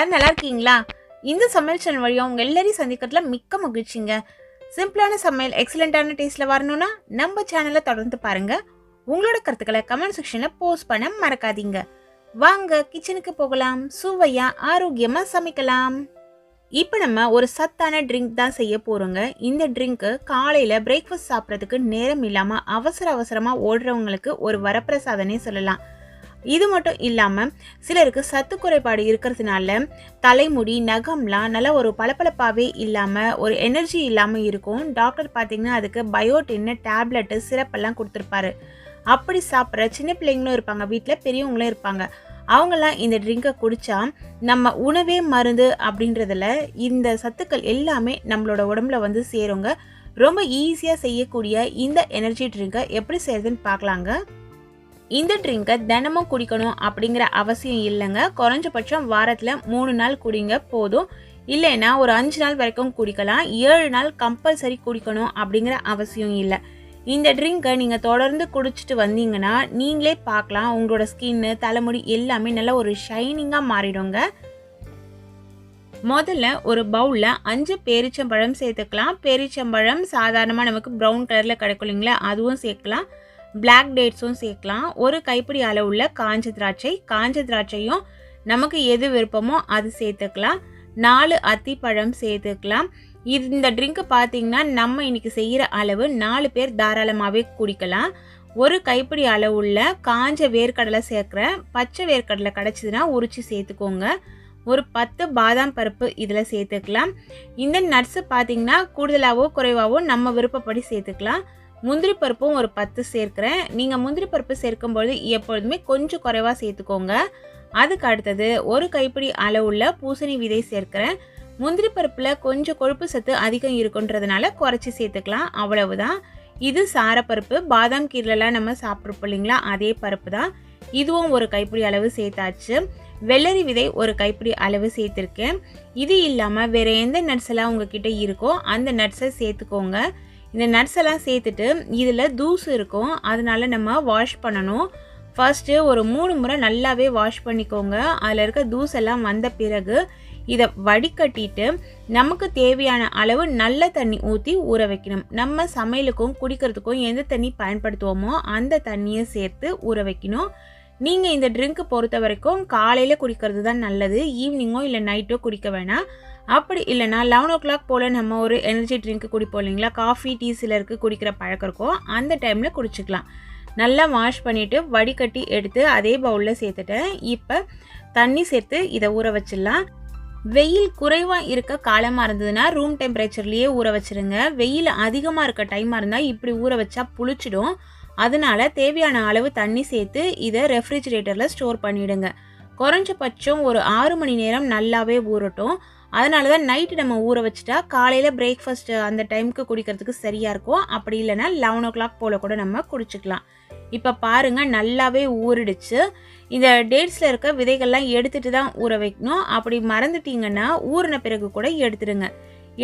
எல்லாரும் நல்லா இருக்கீங்களா? இந்த சமையல் சேனல் வழியாக உங்கள் எல்லாரையும் சந்திக்கிறதுல மிக்க மகிழ்ச்சிங்க. சிம்பிளான சமையல் எக்ஸலண்ட்டான டேஸ்ட்டில் வரணும்னா நம்ம சேனலை தொடர்ந்து பாருங்க. உங்களோட கருத்துக்களை கமெண்ட் செக்ஷனில் போஸ்ட் பண்ண மறக்காதீங்க. வாங்க கிச்சனுக்கு போகலாம். சுவையா ஆரோக்கியமா சமைக்கலாம். இப்போ நம்ம ஒரு சத்தான ட்ரிங்க் தான் செய்ய போகிறோங்க இந்த ட்ரிங்க்கு காலையில் பிரேக்ஃபாஸ்ட் சாப்பிட்றதுக்கு நேரம் இல்லாமல் அவசர அவசரமாக ஓடுறவங்களுக்கு ஒரு வரப்பிரசாதனே சொல்லலாம். இது மட்டும் இல்லாமல் சிலருக்கு சத்து குறைபாடு இருக்கிறதுனால தலைமுடி நகம்லாம் நல்ல ஒரு பளபளப்பாகவே இல்லாமல் ஒரு எனர்ஜி இல்லாமல் இருக்கும். டாக்டர் பார்த்தீங்கன்னா அதுக்கு பயோட்டின்னு டேப்லெட்டு சிறப்பெல்லாம் கொடுத்துருப்பாரு. அப்படி சாப்பிட்ற சின்ன பிள்ளைங்களும் இருப்பாங்க வீட்டில் பெரியவங்களும் இருப்பாங்க. அவங்கெல்லாம் இந்த ட்ரிங்கை குடித்தா நம்ம உணவே மருந்து அப்படின்றதுல இந்த சத்துக்கள் எல்லாமே நம்மளோட உடம்புல வந்து சேருங்க. ரொம்ப ஈஸியாக செய்யக்கூடிய இந்த எனர்ஜி ட்ரிங்கை எப்படி செய்யறதுன்னு பார்க்கலாங்க. இந்த ட்ரிங்கை தினமும் குடிக்கணும் அப்படிங்கிற அவசியம் இல்லைங்க. குறைஞ்சபட்சம் வாரத்தில் மூணு நாள் குடிங்க போதும். இல்லைன்னா ஒரு அஞ்சு நாள் வரைக்கும் குடிக்கலாம். ஏழு நாள் கம்பல்சரி குடிக்கணும் அப்படிங்கிற அவசியம் இல்லை. இந்த ட்ரிங்கை நீங்கள் தொடர்ந்து குடிச்சிட்டு வந்தீங்கன்னா நீங்களே பார்க்கலாம். உங்களோட ஸ்கின்னு தலைமுடி எல்லாமே நல்லா ஒரு ஷைனிங்காக மாறிடுங்க. முதல்ல ஒரு பவுலில் அஞ்சு பேரிச்சம்பழம் சேர்த்துக்கலாம். பேரிச்சம்பழம் சாதாரணமாக நமக்கு ப்ரௌன் கலரில் கிடைக்கும் இல்லைங்களா? அதுவும் சேர்க்கலாம். பிளாக் டேட்ஸும் சேர்க்கலாம். ஒரு கைப்பிடி அளவுள்ள காஞ்ச திராட்சை. காஞ்ச திராட்சையும் நமக்கு எது விருப்பமோ அது சேர்த்துக்கலாம். நாலு அத்திப்பழம் சேர்த்துக்கலாம். இது இந்த ட்ரிங்க்கு பார்த்தீங்கன்னா நம்ம இன்னைக்கு செய்கிற அளவு நாலு பேர் தாராளமாகவே குடிக்கலாம். ஒரு கைப்பிடி அளவுள்ள காஞ்ச வேர்க்கடலை சேர்க்குறேன் பச்சை வேர்க்கடலை கிடச்சிதுன்னா உரிச்சு சேர்த்துக்கோங்க. ஒரு பத்து பாதாம் பருப்பு இதில் சேர்த்துக்கலாம். இந்த நட்ஸு பார்த்தீங்கன்னா கூடுதலாகவோ குறைவாகவோ நம்ம விருப்பப்படி சேர்த்துக்கலாம். முந்திரி பருப்பும் ஒரு பத்து சேர்க்குறேன். நீங்கள் முந்திரி பருப்பு சேர்க்கும்பொழுது எப்பொழுதுமே கொஞ்சம் குறைவாக சேர்த்துக்கோங்க. அதுக்கு அடுத்தது ஒரு கைப்பிடி அளவுள்ள பூசணி விதை சேர்க்குறேன். முந்திரி பருப்பில் கொஞ்சம் கொழுப்பு சத்து அதிகம் இருக்குன்றதுனால குறைச்சி சேர்த்துக்கலாம். அவ்வளவுதான். இது சாரப்பருப்பு. பாதாம் கீரைலாம் நம்ம சாப்பிட்ருப்போம் இல்லைங்களா? அதே பருப்பு தான் இதுவும் ஒரு கைப்பிடி அளவு சேர்த்தாச்சு. வெள்ளரி விதை ஒரு கைப்பிடி அளவு சேர்த்துருக்கேன். இது இல்லாமல் வேறு எந்த நட்ஸ் எல்லாம் உங்ககிட்ட இருக்கோ அந்த நட்ஸை சேர்த்துக்கோங்க. இந்த நட்ஸ் எல்லாம் சேர்த்துட்டு இதில் தூசு இருக்கும். அதனால நம்ம வாஷ் பண்ணணும். ஃபர்ஸ்ட்டு ஒரு மூணு முறை நல்லாவே வாஷ் பண்ணிக்கோங்க. அதில் இருக்க தூசெல்லாம் வந்த பிறகு இதை வடிகட்டிட்டு நமக்கு தேவையான அளவு நல்ல தண்ணி ஊற்றி ஊற வைக்கணும். நம்ம சமையலுக்கும் குடிக்கிறதுக்கும் எந்த தண்ணி பயன்படுத்துவோமோ அந்த தண்ணியை சேர்த்து ஊற வைக்கணும். நீங்கள் இந்த ட்ரிங்க்கு பொறுத்த வரைக்கும் காலையில் குடிக்கிறது தான் நல்லது ஈவினிங்கோ இல்லை நைட்டோ குடிக்க வேணாம். அப்படி இல்லைனா லெவன் ஓ கிளாக் போல் நம்ம ஒரு எனர்ஜி ட்ரிங்க் குடிப்போம் இல்லைங்களா? காஃபி டீ சிலருக்கு குடிக்கிற பழக்கம் இருக்கும். அந்த டைமில் குடிச்சிக்கலாம். நல்லா வாஷ் பண்ணிவிட்டு வடிகட்டி எடுத்து அதே பவுலில் சேர்த்துட்டேன். இப்போ தண்ணி சேர்த்து இதை ஊற வச்சிடலாம். வெயில் குறைவாக இருக்க காலமாக இருந்ததுன்னா ரூம் டெம்பரேச்சர்லேயே ஊற வச்சிருங்க. வெயில் அதிகமாக இருக்க டைமாக இருந்தால் இப்படி ஊற வச்சா புளிச்சிடும். அதனால தேவையான அளவு தண்ணி சேர்த்து இதை ரெஃப்ரிஜிரேட்டரில் ஸ்டோர் பண்ணிவிடுங்க குறைஞ்சபட்சம் ஒரு ஆறு மணி நேரம் நல்லாவே ஊறட்டும். அதனால தான் நைட்டு நம்ம ஊற வச்சுட்டா காலையில் பிரேக்ஃபாஸ்ட் அந்த டைமுக்கு குடிக்கிறதுக்கு சரியாக இருக்கும். அப்படி இல்லைன்னா லெவன் ஓ கிளாக் போல் கூட நம்ம குடிச்சிக்கலாம். இப்போ பாருங்கள் நல்லாவே ஊறிடுச்சு. இந்த டேட்ஸில் இருக்க விதைகள்லாம் எடுத்துகிட்டு தான் ஊற வைக்கணும். அப்படி மறந்துட்டீங்கன்னா ஊறின பிறகு கூட எடுத்துடுங்க.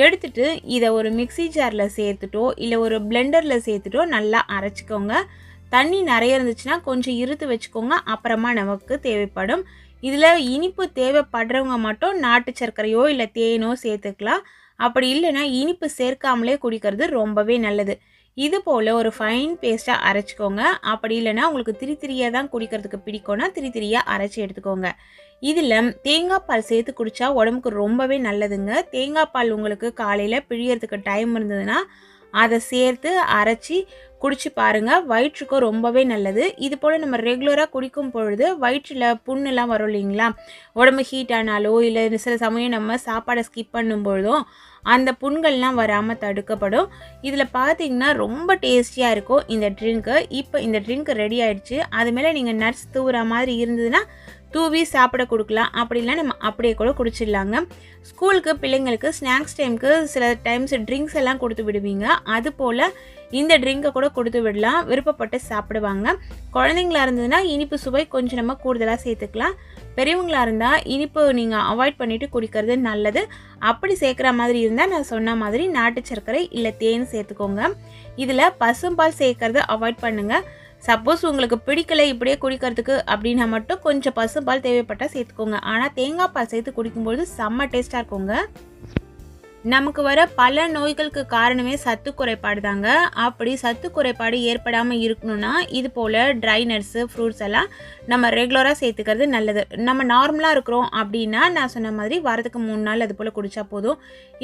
எடுத்துட்டு இதை ஒரு மிக்சி ஜாரில் சேர்த்துட்டோ இல்லை ஒரு பிளெண்டரில் சேர்த்துட்டோ நல்லா அரைச்சிக்கோங்க. தண்ணி நிறைய இருந்துச்சுன்னா கொஞ்சம் இருத்து வச்சுக்கோங்க. அப்புறமா நமக்கு தேவைப்படும். இதில் இனிப்பு தேவைப்படுறவங்க மட்டும் நாட்டு சர்க்கரையோ இல்லை தேனோ சேர்த்துக்கலாம். அப்படி இல்லைன்னா இனிப்பு சேர்க்காமலே குடிக்கிறது ரொம்பவே நல்லது. இது போல் ஒரு ஃபைன் பேஸ்ட்டாக அரைச்சிக்கோங்க. அப்படி இல்லைனா உங்களுக்கு திரி திரியாக தான் குடிக்கிறதுக்கு பிடிக்கும்னா திரி திரியாக அரைச்சி எடுத்துக்கோங்க. இதில் தேங்காய் பால் சேர்த்து குடித்தா உடம்புக்கு ரொம்பவே நல்லதுங்க. தேங்காய் பால் உங்களுக்கு காலையில் பிழியறதுக்கு டைம் இருந்ததுன்னா அதை சேர்த்து அரைச்சி குடிச்சு பாருங்க. வயிற்றுக்கும் ரொம்பவே நல்லது. இது போல் நம்ம ரெகுலராக குடிக்கும் பொழுது வயிற்றில் புண்ணெல்லாம் வரும் இல்லைங்களா? உடம்பு ஹீட் ஆனாலோ இல்லை சில சமயம் நம்ம சாப்பாடை ஸ்கிப் பண்ணும் பொழுதும் அந்த புண்கள்லாம் வராமல் தடுக்கப்படும். இதில் பார்த்தீங்கன்னா ரொம்ப டேஸ்டியாக இருக்கும் இந்த ட்ரிங்க்கு இப்போ இந்த ட்ரிங்க் ரெடி ஆயிடுச்சு. அது மேலே நீங்கள் நட்ஸ் தூவுற மாதிரி இருந்ததுன்னா தூவி சாப்பிட கொடுக்கலாம். அப்படிலாம் நம்ம அப்படியே கூட குடிச்சிடலாங்க. ஸ்கூலுக்கு பிள்ளைங்களுக்கு ஸ்நாக்ஸ் டைமுக்கு சில டைம்ஸ் ட்ரிங்க்ஸ் எல்லாம் கொடுத்து விடுவீங்க. அது போல் இந்த ட்ரிங்கை கூட கொடுத்து விடலாம். விருப்பப்பட்டு சாப்பிடுவாங்க குழந்தைங்களா இருந்ததுன்னா இனிப்பு சுவை கொஞ்சம் நம்ம கூடுதலாக சேர்த்துக்கலாம். பெரியவங்களா இருந்தால் இனிப்பு நீங்கள் அவாய்ட் பண்ணிவிட்டு குடிக்கிறது நல்லது. அப்படி சேர்க்குற மாதிரி இருந்தால் நான் சொன்ன மாதிரி நாட்டு சர்க்கரை இல்லை தேன் சேர்த்துக்கோங்க. இதில் பசும்பால் சேர்க்கறத அவாய்ட் பண்ணுங்கள் சப்போஸ் உங்களுக்கு பிடிக்கல இப்படியே குடிக்கிறதுக்கு அப்படின்னா மட்டும் கொஞ்சம் பசும்பால் தேவைப்பட்டால் சேர்த்துக்கோங்க. ஆனால் தேங்காய் பால் சேர்த்து குடிக்கும்போது செம்ம டேஸ்ட்டாக இருக்குங்க. நமக்கு வர பல நோய்களுக்கு காரணமே சத்து குறைபாடு தாங்க அப்படி சத்து குறைபாடு ஏற்படாமல் இருக்கணும்னா இது போல் ட்ரை நட்ஸு ஃப்ரூட்ஸ் எல்லாம் நம்ம ரெகுலராக சேர்த்துக்கிறது நல்லது. நம்ம நார்மலாக இருக்கிறோம் அப்படின்னா நான் சொன்ன மாதிரி வாரத்துக்கு மூணு நாள் அது போல் குடித்தா போதும்.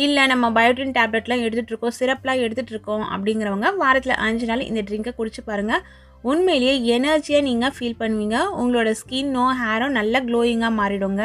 இல்லை நம்ம பயோட்டின் டேப்லெட்லாம் எடுத்துகிட்ருக்கோம் சிரப்லாம் எடுத்துகிட்டு இருக்கோம் அப்படிங்கிறவங்க வாரத்தில் அஞ்சு நாள் இந்த ட்ரிங்கை குடிச்சு பாருங்கள் உண்மையிலேயே எனர்ஜியாக நீங்கள் ஃபீல் பண்ணுவீங்க. உங்களோட ஸ்கின்னோ ஹேரோ நல்லா க்ளோயிங்காக மாறிடுங்க.